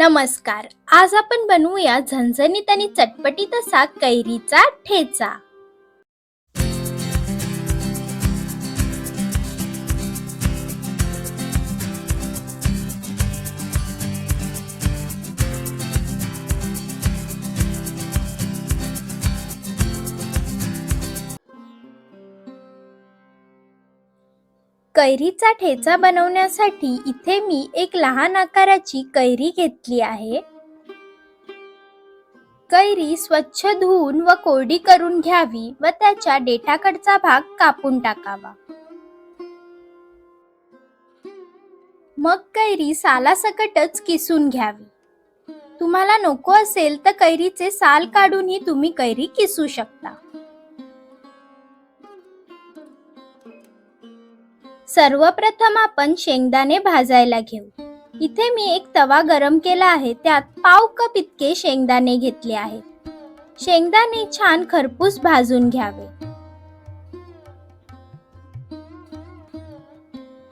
नमस्कार. आज आपण बनवूया झणझणीत आणि चटपटीत असा कैरीचा ठेचा. कैरीचा ठेचा बनवण्यासाठी इथे मी एक लहान आकाराची कैरी घेतली आहे. कैरी स्वच्छ धुवून व कोरडी करून घ्यावी व त्याच्या देठाकडचा भाग कापून टाकावा. मग कैरी सालासकटच किसून घ्यावी. तुम्हाला नको असेल तर कैरीचे साल काढूनही तुम्ही कैरी किसू शकता. सर्वप्रथम आपण शेंगदाणे भाजायला घेऊ. इथे मी एक तवा गरम केला आहे त्यात पाव कप इतके शेंगदाणे घेतले आहेत. शेंगदाणे छान खरपूस भाजून घ्यावे.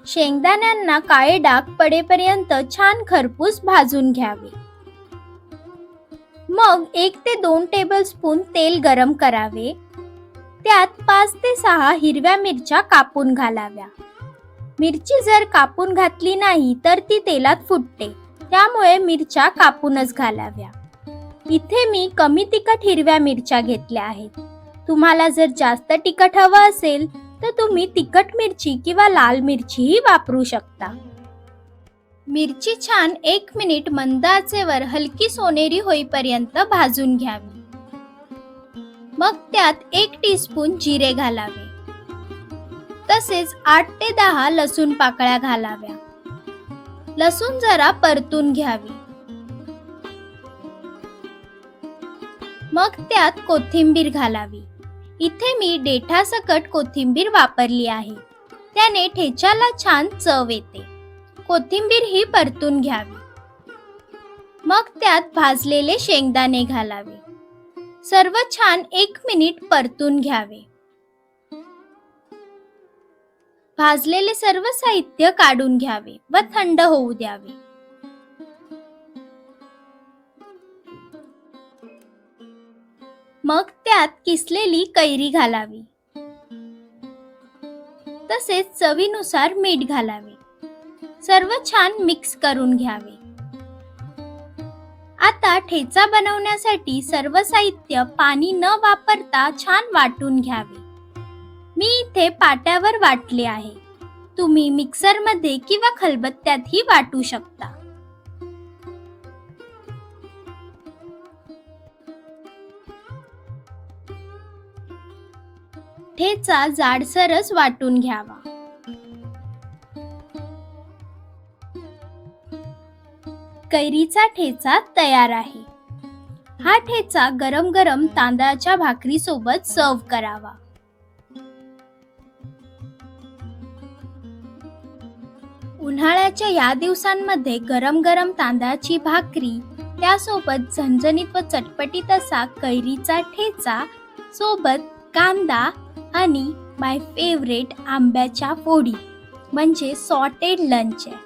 शेंगदाण्यांना काळे डाग पडेपर्यंत छान खरपूस भाजून घ्यावे. मग एक ते दोन टेबल स्पून तेल गरम करावे. त्यात पाच ते सहा हिरव्या मिरच्या कापून घालाव्या. मिरची जर कापून घातली नाही तर ती तेलात फुटते. त्यामुळे मिरच्या कापूनच घालाव्या. इथे मी कमी तिखट हिरव्या मिरच्या घेतल्या आहेत. तुम्हाला जर जास्त तिखट हवं असेल तर तुम्ही तिखट मिरची किंवा लाल मिरचीही वापरू शकता. मिरची छान एक मिनिट मंद आचेवर हलकी सोनेरी होईपर्यंत भाजून घ्यावी. मग त्यात एक टीस्पून जिरे घालावे. तसेच आठ ते दहा लसूण पाकळ्या घालाव्या. लसूण जरा परतून घ्यावी. मग त्यात कोथिंबीर घालावी. इथे मी देठासकट कोथिंबीर वापरली आहे. त्याने ठेच्याला छान चव येते. कोथिंबीर ही परतून घ्यावी. मग त्यात भाजलेले शेंगदाणे घालावे. सर्व छान एक मिनिट परतून घ्यावे. भाजलेले सर्व साहित्य काढून घ्यावे व थंड होऊ द्यावे. मग त्यात किसलेली कैरी घालावी. तसेच चवीनुसार मीठ घालावे. सर्व छान मिक्स करून घ्यावे. आता ठेचा बनवण्यासाठी सर्व साहित्य पाणी न वापरता छान वाटून घ्यावे. मी इथे पाट्यावर वाटले आहे. तुम्ही मिक्सरमध्ये किंवा खलबत्त्यातही वाटू शकता. ठेचा जाडसरच वाटून घ्यावा. कैरीचा ठेचा तयार आहे. हा ठेचा गरम गरम तांदळाच्या भाकरी सोबत सर्व करावा. उन्हाळ्याच्या या दिवसांमध्ये गरम गरम तांदळाची भाकरी त्यासोबत झणझणीत व चटपटीत असा कैरीचा ठेचा सोबत कांदा आणि माय फेवरेट आंब्याच्या फोडी म्हणजे सॉटेड लंच आहे.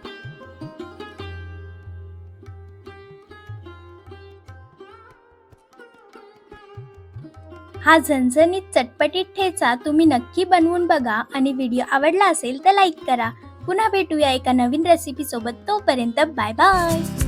हा झणझणीत चटपटीत ठेचा तुम्ही नक्की बनवून बघा आणि व्हिडिओ आवडला असेल तर लाईक करा. पुन्हा भेटूया एका नवीन रेसिपी सोबत. तोपर्यंत बाय बाय